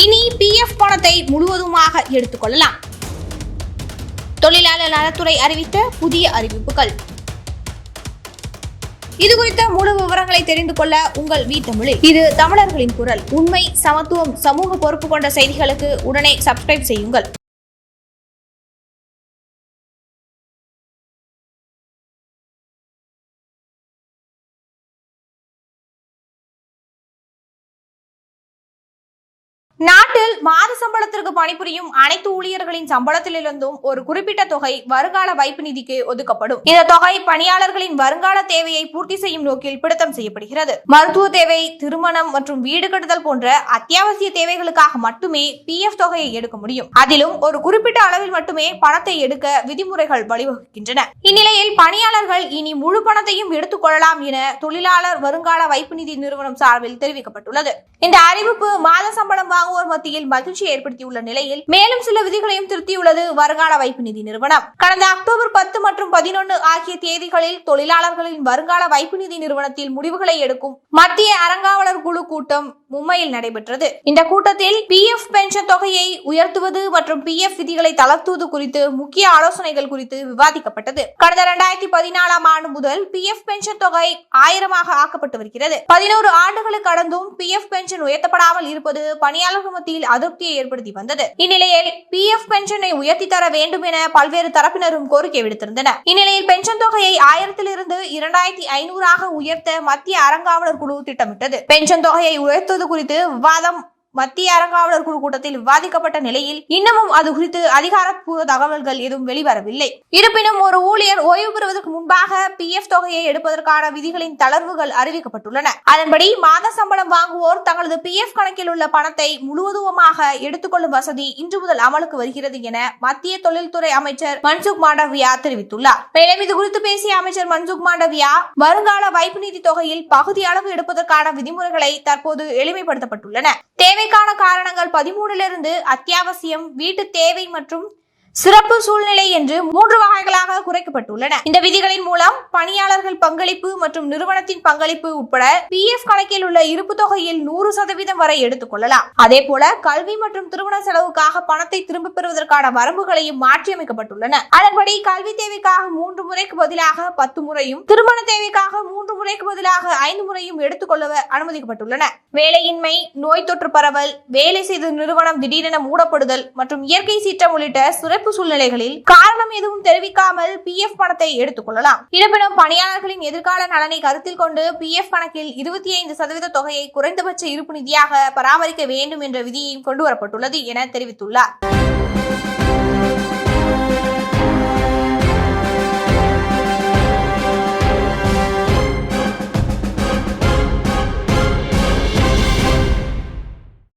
இனி பிஎஃப் பணத்தை முழுவதுமாக எடுத்துக்கொள்ளலாம். தொழிலாளர் நலத்துறை அறிவித்த புதிய அறிவிப்புகள். இது குறித்த முழு விவரங்களை தெரிந்து கொள்ள உங்கள் வீ தமிழில். இது தமிழர்களின் குரல். உண்மை சமத்துவம் சமூக பொறுப்பு கொண்ட செய்திகளுக்கு உடனே சப்ஸ்கிரைப் செய்யுங்கள். நாட்டில் மாத சம்பளத்திற்கு பணிபுரியும் அனைத்து ஊழியர்களின் சம்பளத்திலிருந்தும் ஒரு குறிப்பிட்ட தொகை வருங்கால வைப்பு நிதிக்கு ஒதுக்கப்படும். இந்த தொகை பணியாளர்களின் வருங்கால தேவையை பூர்த்தி செய்யும் நோக்கில் பிடித்தம் செய்யப்படுகிறது. மருத்துவ தேவை திருமணம் மற்றும் வீடு கட்டுதல் போன்ற அத்தியாவசிய தேவைகளுக்காக மட்டுமே பிஎஃப் தொகையை எடுக்க முடியும். அதிலும் ஒரு குறிப்பிட்ட அளவில் மட்டுமே பணத்தை எடுக்க விதிமுறைகள் வழிவகுக்கின்றன. இந்நிலையில் பணியாளர்கள் இனி முழு பணத்தையும் எடுத்துக் கொள்ளலாம் என தொழிலாளர் வருங்கால வைப்பு நிதி நிறுவனம் சார்பில் தெரிவிக்கப்பட்டுள்ளது. இந்த அறிவிப்பு மாத சம்பளம் வாங்குவோர் மத்தியில் மகிழ்ச்சி ஏற்படுத்தியுள்ள நிலையில் மேலும் சில விதிகளையும் திருத்தியுள்ளது வருங்கால வைப்பு நிதி நிறுவனம். கடந்த அக்டோபர் பத்து மற்றும் பதினொன்று ஆகிய தேதிகளில் தொழிலாளர்களின் வருங்கால வைப்பு நிதி நிறுவனத்தில் முடிவுகளை எடுக்கும் மத்திய அறங்காவலர் குழு கூட்டம் மும்பையில் நடைபெற்றது. இந்த கூட்டத்தில் பி எஃப் பென்ஷன் தொகையை உயர்த்துவது மற்றும் பி எஃப் விதிகளை தளர்த்துவது குறித்து முக்கிய ஆலோசனைகள் குறித்து விவாதிக்கப்பட்டது. கடந்த இரண்டாயிரத்தி பதினாலாம் ஆண்டு முதல் பி எஃப் பென்ஷன் தொகை ஆயிரமாக ஆக்கப்பட்டு வருகிறது. பதினோரு ஆண்டுகளுக்கு கடந்தும் பி எஃப் பென்ஷன் உயர்த்தப்படாமல் இருப்பது பணியாளர் பணியாளர்கள் மத்தியில் அதிருப்தியை ஏற்படுத்தி வந்தது. இந்நிலையில் பி எஃப் பென்ஷனை உயர்த்தி தர வேண்டும் என பல்வேறு தரப்பினரும் கோரிக்கை விடுத்திருந்தனர் இந்நிலையில் பென்ஷன் தொகையை ஆயிரத்திலிருந்து இரண்டாயிரத்தி ஐநூறாக உயர்த்த மத்திய அறங்காவலர் குழு திட்டமிட்டது. பென்ஷன் தொகையை உயர்த்துவது குறித்து விவாதம் மத்திய அறங்காவலர் குழு கூட்டத்தில் விவாதிக்கப்பட்ட நிலையில் இன்னமும் அது குறித்து அதிகாரப்பூர்வ தகவல்கள் எதுவும் வெளிவரவில்லை. இருப்பினும் ஒரு ஊழியர் ஓய்வு பெறுவதற்கு முன்பாக பி எஃப் தொகையை எடுப்பதற்கான விதிகளின் தளர்வுகள் அறிவிக்கப்பட்டுள்ளன. அதன்படி மாத சம்பளம் வாங்குவோர் தங்களது பி எஃப் கணக்கில் உள்ள பணத்தை முழுவதுமாக எடுத்துக்கொள்ளும் வசதி இன்று முதல் அமலுக்கு வருகிறது என மத்திய தொழில்துறை அமைச்சர் மன்சுக் மாண்டவியா தெரிவித்துள்ளார். மேலும் இது குறித்து பேசிய அமைச்சர் மன்சுக் மாண்டவியா வருங்கால வைப்பு நிதி தொகையில் பகுதி அளவு எடுப்பதற்கான விதிமுறைகளை தற்போது எளிமைப்படுத்தப்பட்டுள்ளன. தேவை தேவைக்கான காரணங்கள் பதிமூணிலிருந்து அத்தியாவசியம் வீட்டு தேவை மற்றும் சிறப்பு சூழ்நிலை என்று மூன்று வகைகள் குறைக்கப்பட்டுள்ளன. இந்த விதிகளின் மூலம் பணியாளர்கள் பங்களிப்பு மற்றும் நிறுவனத்தின் பங்களிப்பு உட்பட பி எஃப் கணக்கில் உள்ள இருப்பு தொகையில் நூறு சதவீதம் வரை எடுத்துக் கொள்ளலாம். அதே போல கல்வி மற்றும் திருமண செலவுக்காக பணத்தை திரும்ப பெறுவதற்கான வரம்புகளையும் மாற்றியமைக்கப்பட்டுள்ளன. அதன்படி கல்வி தேவைக்காக மூன்று முறைக்கு பதிலாக பத்து முறையும் திருமண தேவைக்காக மூன்று முறைக்கு பதிலாக ஐந்து முறையும் எடுத்துக்கொள்ள அனுமதிக்கப்பட்டுள்ளன. வேலையின்மை நோய் தொற்று பரவல் வேலை செய்த நிறுவனம் திடீரென மூடப்படுதல் மற்றும் இயற்கை சீற்றம் உள்ளிட்ட சிறப்பு சூழ்நிலைகளில் காரணம் எதுவும் தெரிவிக்காமல் பி எஃப் பணத்தை எடுத்துக் கொள்ளலாம் இருப்பினும் பணியாளர்களின் எதிர்கால நலனை கருத்தில் கொண்டு பி எஃப் கணக்கில் இருபத்தி ஐந்து சதவீத தொகையை குறைந்தபட்ச இருப்பு நிதியாக பராமரிக்க வேண்டும் என்ற விதியும் கொண்டுவரப்பட்டுள்ளது என தெரிவித்துள்ளார்.